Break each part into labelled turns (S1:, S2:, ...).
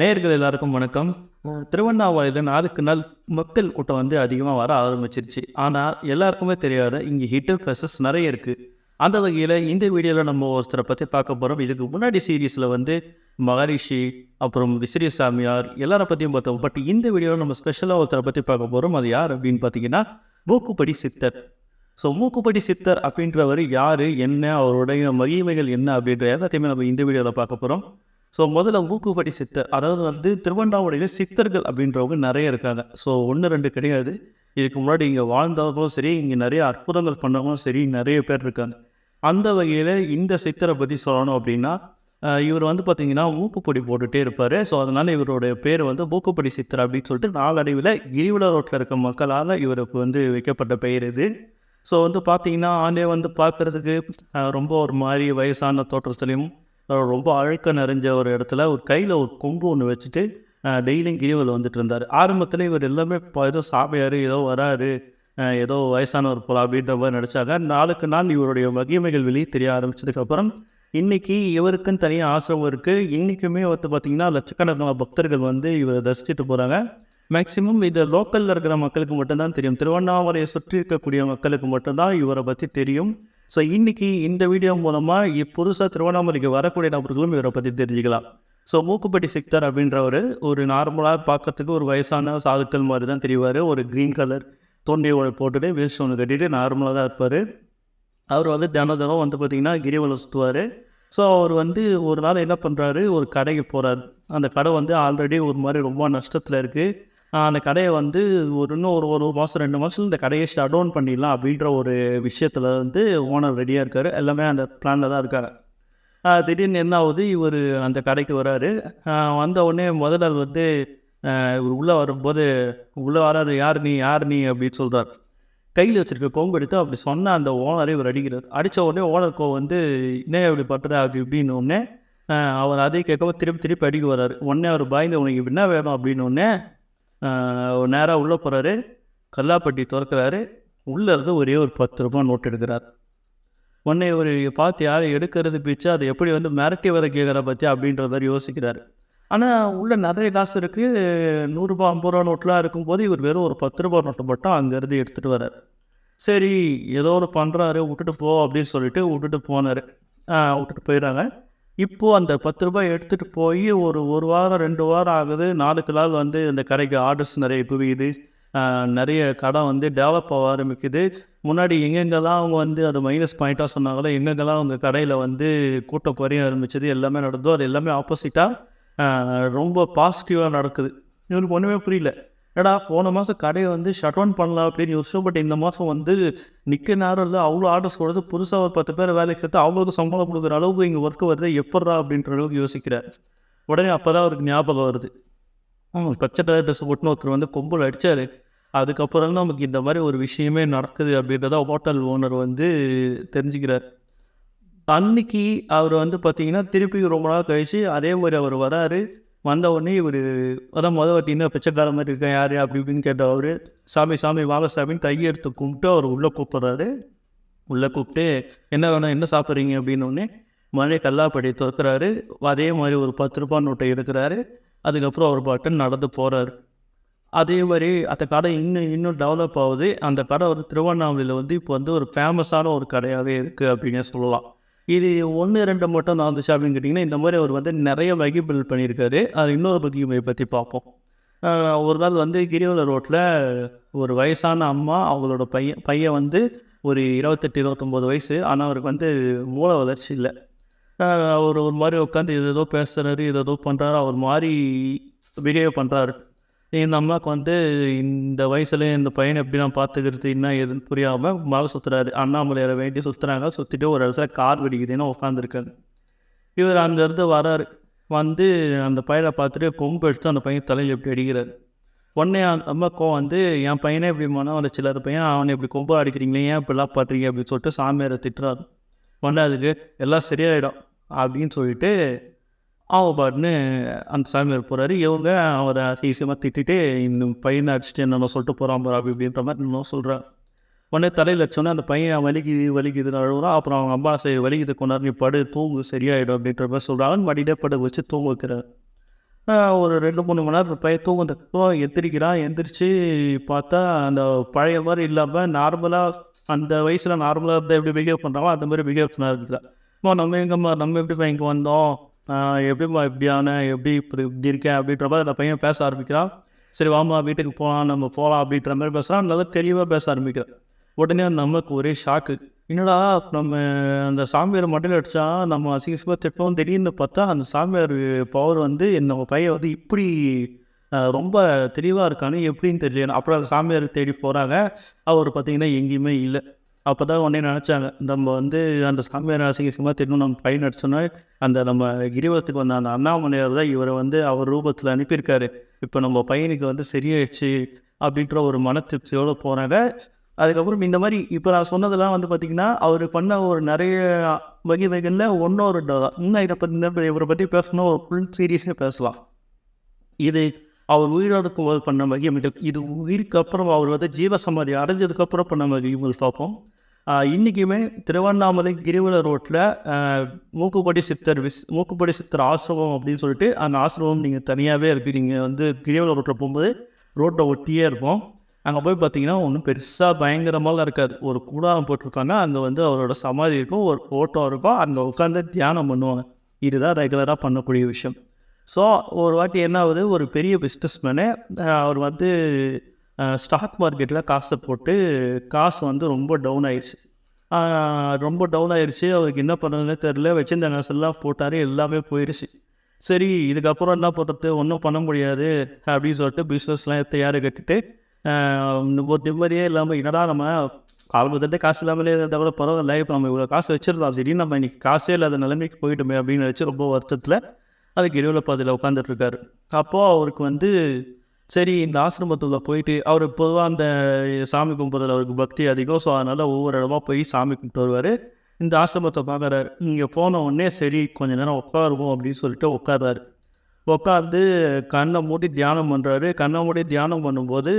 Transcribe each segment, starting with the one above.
S1: நேயர்கள் எல்லாருக்கும் வணக்கம். திருவண்ணாமலையில் நாளுக்கு நாள் மக்கள் கூட்டம் வந்து அதிகமாக வர ஆரம்பிச்சிருச்சு. ஆனால் எல்லாருக்குமே தெரியாத இங்கே ஹிட்டன் ப்ளஸஸ் நிறைய இருக்குது அந்த வகையில் இந்த வீடியோவில் நம்ம ஒருத்தரை பற்றி பார்க்க போகிறோம் இதுக்கு முன்னாடி சீரீஸில் வந்து மகரிஷி அப்புறம் விசிறி சாமியார் எல்லாரை பற்றியும் பார்த்தோம். பட் இந்த வீடியோவில் நம்ம ஸ்பெஷலாக ஒருத்தரை பற்றி பார்க்க போகிறோம் அது யார் அப்படின்னு பார்த்தீங்கன்னா மூக்குப்படி சித்தர். ஸோ மூக்குப்படி சித்தர் அப்படின்றவர் யார்? என்ன? அவருடைய மகிமைகள் என்ன அப்படின்ற எல்லாத்தையுமே நம்ம இந்த வீடியோவில் பார்க்க போகிறோம் ஸோ முதல்ல மூக்குப்படி சித்தர் அதாவது வந்து திருவண்ணாமலையில் சித்தர்கள் அப்படின்றவங்க நிறைய இருக்காங்க. ஸோ ஒன்று ரெண்டு கிடையாது. இதுக்கு முன்னாடி இங்கே வாழ்ந்தவங்களும் சரி இங்கே நிறைய அற்புதங்கள் பண்ணவங்களும் சரி நிறைய பேர் இருக்காங்க. அந்த வகையில் இந்த சித்தரை பற்றி சொல்லணும் அப்படின்னா இவர் வந்து பார்த்திங்கன்னா மூக்குப்பொடி போட்டுகிட்டே இருப்பார். ஸோ அதனால் இவருடைய பேர் வந்து மூக்குப்பொடி சித்தர் அப்படின்னு சொல்லிட்டு நாளடைவில் கிரிவல ரோட்டில் இருக்க மக்களால் இவருக்கு வந்து வைக்கப்பட்ட பெயர் இது. ஸோ வந்து பார்த்தீங்கன்னா ஆண்டே வந்து பார்க்குறதுக்கு ரொம்ப ஒரு மாதிரி வயசான தோற்றத்துலேயும் ரொம்ப அழுக்க நிறைஞ்ச ஒரு இடத்துல ஒரு கையில் ஒரு கொம்பு ஒன்று வச்சுட்டு டெய்லியும் கிரிவல் வந்துட்டு இருந்தார். ஆரம்பத்தில் இவர் எல்லாமே இப்போ ஏதோ சாமியார் ஏதோ வராரு ஏதோ வயசானவர் போல அப்படின்ற மாதிரி நினச்சாங்க நாளுக்கு நாள் இவருடைய மகிமைகள் வெளியே தெரிய ஆரம்பித்ததுக்கப்புறம் இன்றைக்கி இவருக்குன்னு தனியாக ஆசிரமம் இருக்குது இன்றைக்குமே வந்து பார்த்திங்கன்னா லட்சக்கணக்கான பக்தர்கள் வந்து இவரை தரிசிச்சுட்டு போகிறாங்க மேக்ஸிமம் இது லோக்கலில் இருக்கிற மக்களுக்கு மட்டும்தான் தெரியும். திருவண்ணாமலையை சுற்றி இருக்கக்கூடிய மக்களுக்கு மட்டும்தான் இவரை பற்றி தெரியும். ஸோ இன்னைக்கு இந்த வீடியோ மூலமாக புதுசாக திருவண்ணாமலைக்கு வரக்கூடிய நபர்களும் இவரை பற்றி தெரிஞ்சுக்கலாம். ஸோ மூக்குப்பட்டி சிக்தர் அப்படின்றவர் ஒரு நார்மலாக பார்க்கறதுக்கு ஒரு வயசான சாதுக்கள் மாதிரி தான் தெரிவார். ஒரு க்ரீன் கலர் தொண்டி ஒன்று போட்டுட்டு வேஸ்ட் ஒன்று கட்டிட்டு நார்மலாக தான் இருப்பார். அவர் வந்து தினம் தினம் வந்து பார்த்திங்கன்னா கிரிவலம் சுற்றுவார் ஸோ அவர் வந்து ஒரு நாள் என்ன பண்ணுறாரு ஒரு கடைக்கு போகிறார் அந்த கடை வந்து ஆல்ரெடி ஒரு மாதிரி ரொம்ப நஷ்டத்தில் இருக்குது அந்த கடையை வந்து ஒரு இன்னும் ஒரு ஒரு மாதம் ரெண்டு மாதம் இந்த கடையை ஷட் டவுன் பண்ணிடலாம் அப்படின்ற ஒரு விஷயத்தில் வந்து ஓனர் ரெடியாக இருக்கார். எல்லாமே அந்த பிளானில் தான் இருக்கார் திடீர்னு என்ன ஆகுது? இவர் அந்த கடைக்கு வராரு. வந்த உடனே முதல் வந்து இவர் உள்ளே வரும்போது உள்ளே வராரு யார் நீ? யார் நீ? அப்படின்னு சொல்கிறார் கையில் வச்சுருக்க கொம்பு எடுத்து அப்படி சொன்ன அந்த ஓனரை இவர் அடிக்கிறார். அடித்த உடனே ஓனர் கோ வந்து என்ன இப்படி பட்டுற அப்படி இப்படின்னு உடனே அவர் அதே கேட்கவும் திருப்பி திருப்பி அடிக்க வர்றாரு உடனே அவர் பயந்து உனக்கு என்ன வேணும் அப்படின்னு நேராக உள்ளே போகிறாரு கல்லாப்பட்டி திறக்கிறாரு. உள்ளே இருந்து ஒரே ஒரு பத்து ரூபா நோட் எடுக்கிறார். உடனே ஒரு பார்த்து யாரை எடுக்கிறது பிச்சு? அதை எப்படி வந்து மிரட்டி வர கேட்குற பற்றி அப்படின்ற மாதிரி யோசிக்கிறார். ஆனால் உள்ளே நிறைய காசு இருக்குது நூறுரூபா ஐம்பது ரூபா நோட்லாம் இருக்கும்போது இவர் வெறும் ஒரு பத்து ரூபா நோட்டை மட்டும் அங்கேருந்து எடுத்துகிட்டு வரார் சரி ஏதோ ஒரு பண்ணுறாரு விட்டுட்டு போ அப்படின்னு சொல்லிட்டு விட்டுட்டு போனார். விட்டுட்டு போயிடுறாங்க. இப்போது அந்த பத்து ரூபாய் எடுத்துகிட்டு போய் ஒரு ஒரு வாரம் ரெண்டு வாரம் ஆகுது. நாளுக்கு நாள் வந்து இந்த கடைக்கு ஆர்டர்ஸ் நிறைய குவியுது. நிறைய கடை வந்து டெவலப் ஆக ஆரம்பிக்குது. முன்னாடி எங்கெங்கெல்லாம் அவங்க வந்து அது மைனஸ் பாயிண்ட்டாக சொன்னாங்களோ எங்கெங்கெல்லாம் அவங்க கடையில் வந்து கூட்டம் குறைய ஆரம்பிச்சது எல்லாமே நடந்தோ அது எல்லாமே ஆப்போசிட்டாக ரொம்ப பாசிட்டிவாக நடக்குது. இவருக்கு ஒன்றுமே புரியல. ஏடா போன மாதம் கடையை வந்து ஷட் டவுன் பண்ணலாம் அப்படின்னு யோசிச்சோம். பட் இந்த மாதம் வந்து நிற்க நேரம் இல்லை. அவ்வளோ ஆர்டர்ஸ் கொடுத்து புதுசாக ஒரு பத்து பேர் வேலைக்கு சேர்த்து அவங்களுக்கு சம்பளம் கொடுக்குற அளவுக்கு இங்கே ஒர்க்கு வருது. எப்பட்றா அப்படின்ற அளவுக்கு யோசிக்கிறார். உடனே அப்போ தான் அவருக்கு ஞாபகம் வருது. பச்சை கலர் ட்ரெஸ் போட்டுன்னு ஒருத்தர் வந்து கொம்பல் அடித்தார் அதுக்கப்புறம் தான் நமக்கு இந்த மாதிரி ஒரு விஷயமே நடக்குது அப்படின்றத ஹோட்டல் ஓனர் வந்து தெரிஞ்சுக்கிறார். அன்னைக்கு அவர் வந்து பார்த்தீங்கன்னா திருப்பி ரொம்ப நாள் கழிச்சு அதே மாதிரி அவர் வராரு. வந்த உடனே இவர் அதான் முத வாட்டின்னா பிச்சைக்கார மாதிரி இருக்கேன் யார் அப்படி இப்படின்னு கேட்ட அவர் சாமி சாமி வாங்க சாமின்னு கையெடுத்து கும்பிட்டு அவர் உள்ளே கூப்பிட்றாரு. உள்ளே கூப்பிட்டு என்ன வேணும் என்ன சாப்பிட்றீங்க? அப்படின்னோடனே மழை கல்லாப்படி திறக்கிறாரு. அதே மாதிரி ஒரு பத்து ரூபாய் நோட்டை எடுக்கிறாரு. அதுக்கப்புறம் அவர் பாட்டு நடந்து போகிறாரு அதே மாதிரி அந்த கடை இன்னும் இன்னும் டெவலப் ஆகுது. அந்த கடை வந்து திருவண்ணாமலையில் வந்து இப்போ வந்து ஒரு ஃபேமஸான ஒரு கடையாகவே இருக்குது அப்படின்னு சொல்லலாம். இது ஒன்று ரெண்டு மட்டும் நடந்துச்சு அப்படின்னு கேட்டிங்கன்னா இந்த மாதிரி அவர் வந்து நிறைய வகை பில்ட் பண்ணியிருக்காரு. அது இன்னொரு பகிமை பற்றி பார்ப்போம். ஒரு நாள் வந்து கிரிவல ரோட்டில் ஒரு வயசான அம்மா அவங்களோட பையன் பையன் வந்து ஒரு இருபத்தெட்டு இருபத்தொம்போது வயசு. ஆனால் அவருக்கு வந்து மூளை வளர்ச்சி இல்லை. அவர் ஒரு மாதிரி உட்காந்து இது ஏதோ பேசுகிறாரு இது ஏதோ பண்ணுறாரு அவர் மாதிரி பிஹேவ் பண்ணுறாரு இந்த அம்மாவுக்கு வந்து இந்த வயசில் இந்த பையனை எப்படி நான் பார்த்துக்கிறது? என்ன ஏதுன்னு புரியாமல் மழை சுற்றுறாரு அண்ணாமலையாரை வேண்டி சுற்றுறாங்க சுற்றிட்டு ஒரு இடத்துல கார் வெடிக்குதுன்னு உட்காந்துருக்காரு இவர் அங்கேருந்து வராரு. வந்து அந்த பையனை பார்த்துட்டு கொம்பு எடுத்து அந்த பையன் தலையில் எப்படி அடிக்கிறார். உடனே அந்த அம்மாக்கோ வந்து என் பையனே இப்படி மனம் அந்த சிலர் பையன் அவனை இப்படி கொம்பு அடிக்கிறீங்களே? ஏன் இப்படிலாம் பாடுறீங்க அப்படின்னு சொல்லிட்டு சாமியாரை திட்டுறாரு. உடனே அதுக்கு எல்லாம் சரியாயிடும். அப்படின்னு சொல்லிட்டு அவங்க அந்த சாமியார் போகிறாரு இவங்க அவரை அதிசயமாக திட்டிட்டு இந்த பையனை அடிச்சுட்டு என்னென்ன சொல்லிட்டு போகிறான் பாரு அப்படி அப்படின்ற மாதிரி இன்னும் சொல்கிறார் உடனே தலையில் வச்சோன்னே அந்த பையன் வலிக்குது வலிக்குதுன்னு அழுகுறான் அப்புறம் அவங்க அம்மா சரி வலிக்குது கொண்டாரு நீ படு தூங்கு சரியாயிடும் அப்படின்ற மாதிரி சொல்கிறாங்க மடியிலே படு வச்சு தூங்க வைக்கிறார். ஒரு ரெண்டு மூணு மணி நேரம் பையன் தூங்க எந்திரிக்கிறான் எந்திரிச்சு பார்த்தா அந்த பழைய மாதிரி இல்லாமல் நார்மலாக அந்த வயசில் நார்மலாக இருந்தால் எப்படி பிஹேவ் பண்ணுறாங்களோ அந்த மாதிரி பிஹேவ் பண்ண இருக்கிறான் அம்மா நம்ம எங்கம்மா நம்ம எப்படி இங்கே வந்தோம்? நான் எப்படிம்மா இப்படியான எப்படி இப்படி இப்படி இருக்கேன் அப்படின்ற மாதிரி அந்த பையன் பேச ஆரம்பிக்கிறான். சரி வாம்மா வீட்டுக்கு போகலாம் நம்ம போகலாம் அப்படின்ற மாதிரி பேசுகிறான் நல்லா தெளிவாக பேச ஆரம்பிக்கிறான். உடனே நமக்கு ஒரே ஷாக்கு என்னடா நம்ம அந்த சாமியார் மட்டும் அடித்தா நம்ம அசிங்கமாக திட்டோம் திடீர்னு பார்த்தா அந்த சாமியார் பவர் வந்து நம்ம பையன் வந்து இப்படி ரொம்ப தெளிவாக இருக்கான்னு எப்படின்னு தெரியல. அப்புறம் அந்த சாமியார் தேடி போகிறாங்க அவர் பார்த்தீங்கன்னா எங்கேயுமே இல்லை. அப்போ தான் உடனே நினச்சாங்க நம்ம வந்து அந்த சாமியார் அசிங்கமாக திட்டணும் நம்ம பையன் அடிச்சோன்னா அந்த நம்ம கிரிவலத்துக்கு வந்த அந்த அண்ணாமலையார் தான் இவரை வந்து அவர் ரூபத்தில் அனுப்பியிருக்காரு. இப்போ நம்ம பையனுக்கு வந்து சரியாயிடுச்சு அப்படின்ற ஒரு மன திருப்தியோடு போனாங்க அதுக்கப்புறம் இந்த மாதிரி இப்போ நான் சொன்னதெல்லாம் வந்து பார்த்திங்கன்னா அவர் பண்ண ஒரு நிறைய வகை வகைகளில் ரெண்டோ தான் இன்னும் இதை பற்றி இவரை பற்றி பேசணும் ஒரு ஃபுல் சீரியஸாக பேசலாம். இது அவர் உயிரோடு பண்ண மகிமை இது உயிருக்கு அப்புறம் அவர் வந்து ஜீவசமாதி அடைஞ்சதுக்கப்புறம் பண்ண மகிமல் பார்ப்போம். இன்றைக்குமே திருவண்ணாமலை கிரிவல ரோட்டில் மூக்குப்படி சித்தர் விஸ் மூக்குப்படி சித்தர் ஆசிரமம் அப்படின்னு சொல்லிட்டு அந்த ஆசிரமம் நீங்கள் தனியாகவே இருக்குது நீங்கள் வந்து கிரிவல ரோட்டில் போகும்போது ரோட்டை ஒட்டியே இருக்கும் அங்கே போய் பார்த்தீங்கன்னா ஒன்றும் பெருசாக பயங்கரமாலாம் இருக்காது. ஒரு கூடாரம் போட்டிருக்காங்க. அங்கே வந்து அவரோட சமாதி இருக்கும். ஒரு ஃபோட்டோ இருக்கும். அங்கே உட்காந்து தியானம் பண்ணுவாங்க. இதுதான் ரெகுலராக பண்ணக்கூடிய விஷயம். ஸோ ஒரு வாட்டி என்ன ஆகுது? ஒரு பெரிய பிஸ்னஸ்மேனு அவர் வந்து ஸ்டாக் மார்க்கெட்டில் காசை போட்டு காசு வந்து ரொம்ப டவுன் ஆயிடுச்சு ரொம்ப டவுன் ஆயிடுச்சு அவருக்கு என்ன பண்ணுறதுனே தெரில வச்சிருந்த காசெல்லாம் போட்டார். எல்லாமே போயிடுச்சு சரி இதுக்கப்புறம் என்ன பண்ணுறது ஒன்றும் பண்ண முடியாது அப்படின்னு சொல்லிட்டு பிஸ்னஸ்லாம் தயார் கட்டிட்டு ஒரு நிம்மதியே இல்லாமல் என்னடா நம்ம ஆரம்பத்திட்ட காசு இல்லாமலே இருந்தால் கூட பரவாயில்ல. இப்போ நம்ம இவ்வளோ காசு வச்சுருந்தோம் சரி நம்ம இன்னைக்கு காசே இல்லாத நிலைமைக்கு போயிட்டோமே அப்படின்னு நினச்சி ரொம்ப வருத்தத்தில் அதுக்கு இருவில் பாதையில் உட்காந்துட்டு இருக்காரு. அப்போது அவருக்கு வந்து சரி இந்த ஆசிரமத்தில் போயிட்டு அவர் பொதுவாக அந்த சாமி கும்பிட்றதுல அவருக்கு பக்தி அதிகம். ஸோ அதனால் ஒவ்வொரு இடமா போய் சாமி கும்பிட்டு வருவார். இந்த ஆசிரமத்தை பார்க்குறாரு இங்கே போன உடனே சரி கொஞ்ச நேரம் உட்காருவோம் அப்படின்னு சொல்லிட்டு உட்கார்றாரு. உட்காந்து கண்ணை மூடி தியானம் பண்ணுறாரு கண்ணை மூடி தியானம் பண்ணும்போது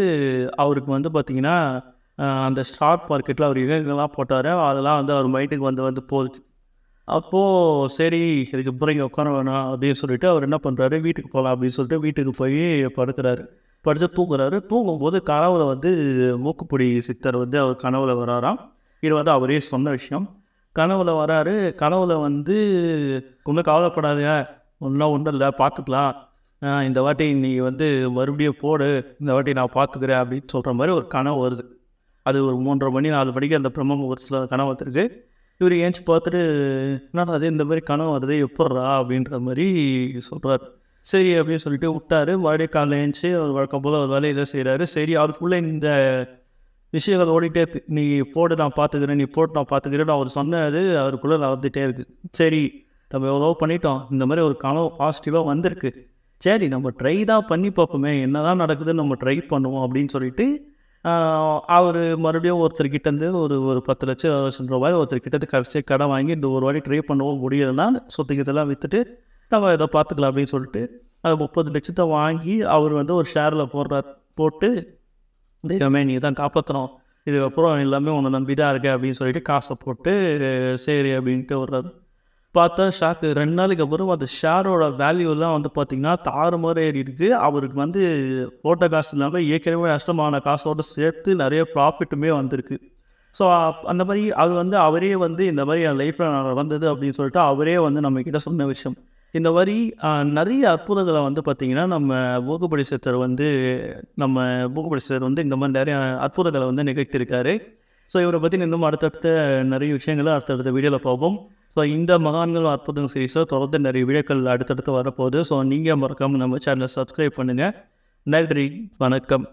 S1: அவருக்கு வந்து பார்த்திங்கன்னா அந்த ஸ்டாக் மார்க்கெட்டில் அவர் இவங்கெல்லாம் போட்டார். அதெல்லாம் வந்து அவர் மைண்டுக்கு வந்து வந்து போகுது. அப்போது சரி இதுக்கு அப்புறம் இங்கே உட்கார வேணாம் அப்படின்னு சொல்லிட்டு அவர் என்ன பண்ணுறாரு வீட்டுக்கு போகலாம் அப்படின்னு சொல்லிட்டு வீட்டுக்கு போய் படுக்கிறாரு. படுத்து தூங்குறாரு. தூங்கும்போது கனவுல வந்து மூக்குப்பொடி சித்தர் வந்து அவர் கனவுல வராராம். இது வந்து அவரே சொன்ன விஷயம். கனவுல வராரு. கனவுல வந்து ஒன்றும் கவலைப்படாதீங்க ஒன்றும் ஒன்றும் இல்லை. பார்த்துக்கலாம் இந்த வாட்டி நீ வந்து மறுபடியும் போடு. இந்த வாட்டி நான் பார்த்துக்கிறேன் அப்படின்னு சொல்கிற மாதிரி ஒரு கனவு வருது. அது ஒரு மூன்றரை மணி நாலு மணிக்கு அந்த பிரம்ம முகூர்த்தத்தில் கனவு வந்துருக்கு. இவர் ஏஞ்சி பார்த்துட்டு என்னடா அது இந்த மாதிரி கனவு வருது. எப்பட்றா அப்படின்ற மாதிரி சொல்கிறார் சரி அப்படின்னு சொல்லிட்டு விட்டாரு. மறுபடியும் காலைல எழுந்துச்சு அவர் வழக்கம் போல் ஒரு வேலையை இதை செய்கிறாரு சரி அவருக்குள்ளே இந்த விஷயங்கள் ஓடிட்டே இருக்கு. நீ போடு நான் பார்த்துக்கிறேன் நீ போட்டு நான் பார்த்துக்கிறேன்னு அவர் சொன்னது அவருக்குள்ளே நடந்துகிட்டே இருக்கு. சரி நம்ம எவ்வளோ பண்ணிட்டோம். இந்த மாதிரி ஒரு கனவு பாசிட்டிவாக வந்திருக்கு. சரி நம்ம ட்ரை தான் பண்ணி பார்ப்போமே. என்ன தான் நடக்குதுன்னு நம்ம ட்ரை பண்ணுவோம் அப்படின்னு சொல்லிட்டு அவர் மறுபடியும் ஒருத்தர்கிட்டருந்து ஒரு ஒரு பத்து லட்சம் லட்சம் ரூபாய் ஒருத்தர்கிட்ட கடைசியாக கடன் வாங்கி இந்த ஒரு வாட்டி ட்ரை பண்ணவும் முடியலைன்னா சொத்துக்கிட்டெல்லாம் விற்றுட்டு நம்ம இதை பார்த்துக்கலாம் அப்படின்னு சொல்லிட்டு அது முப்பது லட்சத்தை வாங்கி அவர் வந்து ஒரு ஷேரில் போடுறார் போட்டு தெய்வமே நீ தான் காப்பாற்றணும் இதுக்கப்புறம் எல்லாமே உன்னை நம்பி தான் இருக்கு அப்படின்னு சொல்லிட்டு காசை போட்டு சரி அப்படின்ட்டு வர்றாரு. பார்த்தா ஷாக்கு ரெண்டு நாளைக்கு அப்புறம் அந்த ஷேரோட வேல்யூலாம் வந்து பார்த்திங்கன்னா தாறுமாறு ஏறி இருக்குது அவருக்கு வந்து போட்ட காசு இல்லாமல் ஏற்கனவே நஷ்டமான காசோடு சேர்த்து நிறைய ப்ராஃபிட்டுமே வந்திருக்கு. ஸோ அந்த மாதிரி அது வந்து அவரே வந்து இந்த மாதிரி என் லைஃப்பில் நான் நடந்தது அப்படின்னு சொல்லிட்டு அவரே வந்து நம்மக்கிட்ட சொன்ன விஷயம். இந்த மாதிரி நிறைய அற்புதங்களை வந்து பார்த்திங்கன்னா நம்ம மூக்குப்படி சித்தர் வந்து நம்ம மூக்குப்படி சித்தர் வந்து இந்த மாதிரி நிறைய அற்புதங்களை வந்து நிகழ்த்தியிருக்காரு. ஸோ இவரை பற்றி இன்னும் அடுத்தடுத்த நிறைய விஷயங்களை அடுத்தடுத்த வீடியோவில் பார்ப்போம். ஸோ இந்த மகான்கள் அற்புதம் சீரிஸை தொடர்ந்து நிறைய வீடியோக்கள் அடுத்தடுத்து வரப்போகுது. ஸோ நீங்கள் மறக்காமல் நம்ம சேனலை சப்ஸ்கிரைப் பண்ணுங்கள் நன்றி வணக்கம்.